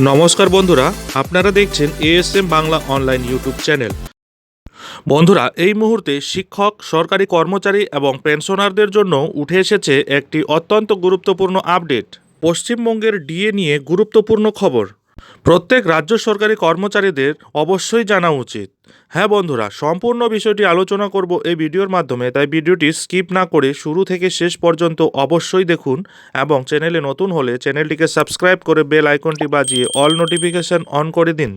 নমস্কার বন্ধুরা, আপনারা দেখছেন ASM Bangla online YouTube channel. বন্ধুরা, এই মুহূর্তে শিক্ষক, সরকারি কর্মচারী এবং পেনশনারদের জন্য উঠে এসেছে একটি অত্যন্ত গুরুত্বপূর্ণ আপডেট, পশ্চিমবঙ্গের ডিএ নিয়ে গুরুত্বপূর্ণ খবর। প্রত্যেক রাজ্য সরকারি কর্মচারীদের অবশ্যই জানা উচিত। হ্যাঁ বন্ধুরা, সম্পূর্ণ বিষয়টি আলোচনা করব এই ভিডিওর মাধ্যমে, তাই ভিডিওটি স্কিপ না করে শুরু থেকে শেষ পর্যন্ত অবশ্যই দেখুন এবং চ্যানেলে নতুন হলে চ্যানেলটিকে সাবস্ক্রাইব করে বেল আইকনটি বাজিয়ে অল নোটিফিকেশন অন করে দিন।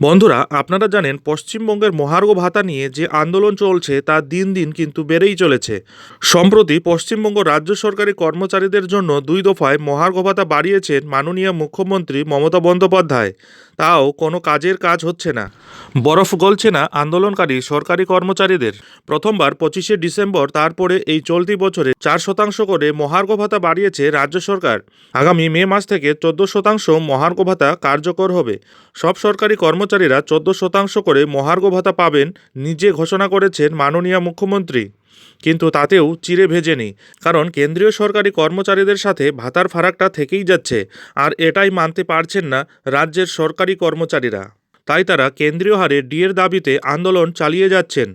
বন্ধুরা, আপনারা জানেন পশ্চিমবঙ্গের মহার্ঘ ভাতা নিয়ে যে আন্দোলন চলছে তা দিন দিন কিন্তু বেড়েই চলেছে। সম্প্রতি পশ্চিমবঙ্গ রাজ্য সরকারি কর্মচারীদের জন্য দুই দফায় মহার্ঘ ভাতা বাড়িয়েছেন মাননীয় মুখ্যমন্ত্রী মমতা বন্দ্যোপাধ্যায়। তাও কোনো কাজের কাজ হচ্ছে না। বরফ গলছে না আন্দোলনকারী সরকারি কর্মচারীদের। প্রথমবার পঁচিশে ডিসেম্বর, তারপরে এই চলতি বছরে চার শতাংশ করে মহার্ঘ ভাতা বাড়িয়েছে রাজ্য সরকার। আগামী মে মাস থেকে চোদ্দ শতাংশ মহার্ঘ ভাতা কার্যকর হবে। সব সরকারি কর্মচারীরা চোদ্দ শতাংশ করে মহার্ঘ ভাতা পাবেন নিজে ঘোষণা করেছেন মাননীয় মুখ্যমন্ত্রী। কিন্তু তাতেও চিরে ভেজেনি, কারণ কেন্দ্রীয় সরকারি কর্মচারীদের সাথে ভাতার ফারাকটা থেকেই যাচ্ছে, আর এটাই মানতে পারছেন না রাজ্যের সরকারি কর্মচারীরা। তাই তারা কেন্দ্রীয় হারে ডিএর দাবিতে আন্দোলন চালিয়ে যাচ্ছেন।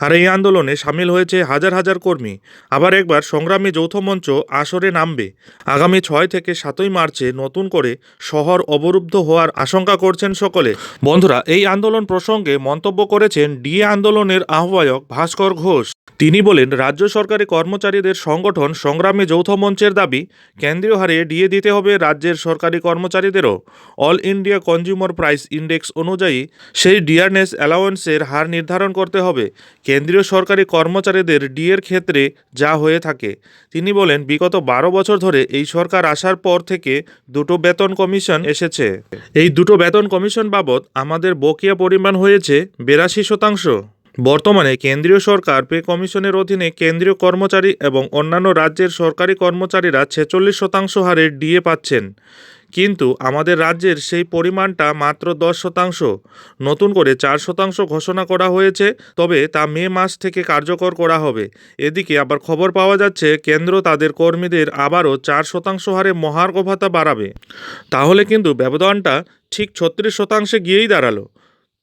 আর এই আন্দোলনে সামিল হয়েছে হাজার হাজার কর্মী। আবার একবার সংগ্রামী যৌথ মঞ্চ আসরে নামবে। আগামী ছয় থেকে সাতই মার্চে নতুন করে শহর অবরুদ্ধ হওয়ার আশঙ্কা করছেন সকলে। বন্ধুরা, এই আন্দোলন প্রসঙ্গে মন্তব্য করেছেন ডিএ আন্দোলনের আহ্বায়ক ভাস্কর ঘোষ। তিনি বলেন, রাজ্য সরকারি কর্মচারীদের সংগঠন সংগ্রামী যৌথ মঞ্চের দাবি, কেন্দ্রীয় হারে ডিএ দিতে হবে রাজ্যের সরকারি কর্মচারীদেরও। All India consumer price index অনুযায়ী সেই ডিয়ারনেস অ্যালাওয়েন্সের হার নির্ধারণ করতে হবে। কেন্দ্রীয় সরকারি কর্মচারীদের ডিএর ক্ষেত্রে যা হয়ে থাকে। তিনি বলেন, বিগত বারো বছর ধরে এই সরকার আসার পর থেকে দুটো বেতন কমিশন এসেছে। এই দুটো বেতন কমিশন বাবদ আমাদের বকেয়া পরিমাণ হয়েছে বিরাশি শতাংশ। বর্তমানে কেন্দ্রীয় সরকার পে কমিশনের অধীনে কেন্দ্রীয় কর্মচারী এবং অন্যান্য রাজ্যের সরকারি কর্মচারীরা ছেচল্লিশ শতাংশ হারে ডিএ পাচ্ছেন। কিন্তু আমাদের রাজ্যের সেই পরিমাণটা মাত্র দশ শতাংশ। নতুন করে চার শতাংশ ঘোষণা করা হয়েছে, তবে তা মে মাস থেকে কার্যকর করা হবে। এদিকে আবার খবর পাওয়া যাচ্ছে, কেন্দ্র তাদের কর্মীদের আবারও চার শতাংশ হারে মহার্ঘ ভাতা বাড়াবে। তাহলে কিন্তু ব্যবধানটা ঠিক ছত্রিশ শতাংশে গিয়েই দাঁড়াল।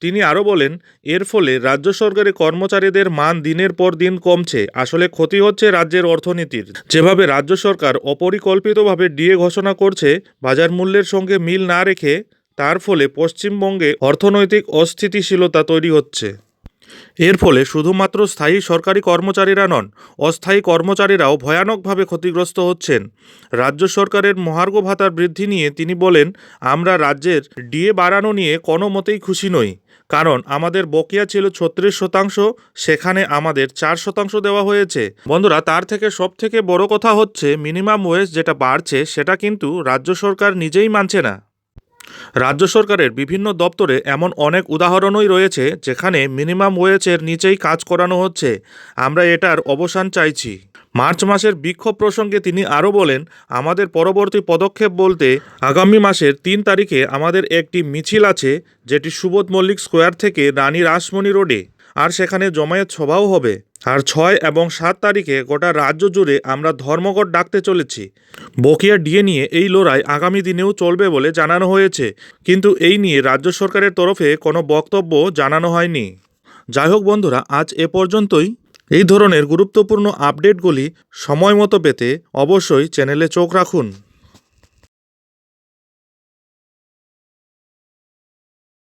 তিনি আরও বলেন, এর ফলে রাজ্য সরকারের কর্মচারীদের মান দিনের পর দিন কমছে, আসলে ক্ষতি হচ্ছে রাজ্যের অর্থনীতির। যেভাবে রাজ্য সরকার অপরিকল্পিতভাবে ডিএ ঘোষণা করছে, বাজার মূল্যের সঙ্গে মিল না রেখে, তার ফলে পশ্চিমবঙ্গে অর্থনৈতিক অস্থিতিশীলতা তৈরি হচ্ছে। এর ফলে শুধুমাত্র স্থায়ী সরকারি কর্মচারীরা নন, অস্থায়ী কর্মচারীরাও ভয়ানকভাবে ক্ষতিগ্রস্ত হচ্ছেন। রাজ্য সরকারের মহার্ঘ ভাতার বৃদ্ধি নিয়ে তিনি বলেন, আমরা রাজ্যের ডিএ বাড়ানো নিয়ে কোনো মতেই খুশি নই। কারণ আমাদের বকেয়া ছিল ছত্রিশ শতাংশ, সেখানে আমাদের চার শতাংশ দেওয়া হয়েছে। বন্ধুরা, তার থেকে সব থেকে বড় কথা হচ্ছে, মিনিমাম ওয়েজ যেটা বাড়ছে, সেটা কিন্তু রাজ্য সরকার নিজেই মানছে না। রাজ্য সরকারের বিভিন্ন দপ্তরে এমন অনেক উদাহরণই রয়েছে যেখানে মিনিমাম ওয়েজের নিচেই কাজ করানো হচ্ছে। আমরা এটার অবসান চাইছি। মার্চ মাসের বিক্ষোভ প্রসঙ্গে তিনি আরও বলেন, আমাদের পরবর্তী পদক্ষেপ বলতে আগামী মাসের তিন তারিখে আমাদের একটি মিছিল আছে, যেটি সুবোধ মল্লিক স্কোয়ার থেকে রানী রাসমণি রোডে। আর সেখানে জমায়েত সভাও হবে। আর ছয় এবং সাত তারিখে গোটা রাজ্য জুড়ে আমরা ধর্মঘট ডাকতে চলেছি। বকেয়া ডিএ নিয়ে এই লড়াই আগামী দিনেও চলবে বলে জানানো হয়েছে। কিন্তু এই নিয়ে রাজ্য সরকারের তরফে কোনো বক্তব্য জানানো হয়নি। যাই হোক বন্ধুরা, আজ এ পর্যন্তই। এই ধরনের গুরুত্বপূর্ণ আপডেটগুলি সময় মতো পেতে অবশ্যই চ্যানেলে চোখ রাখুন।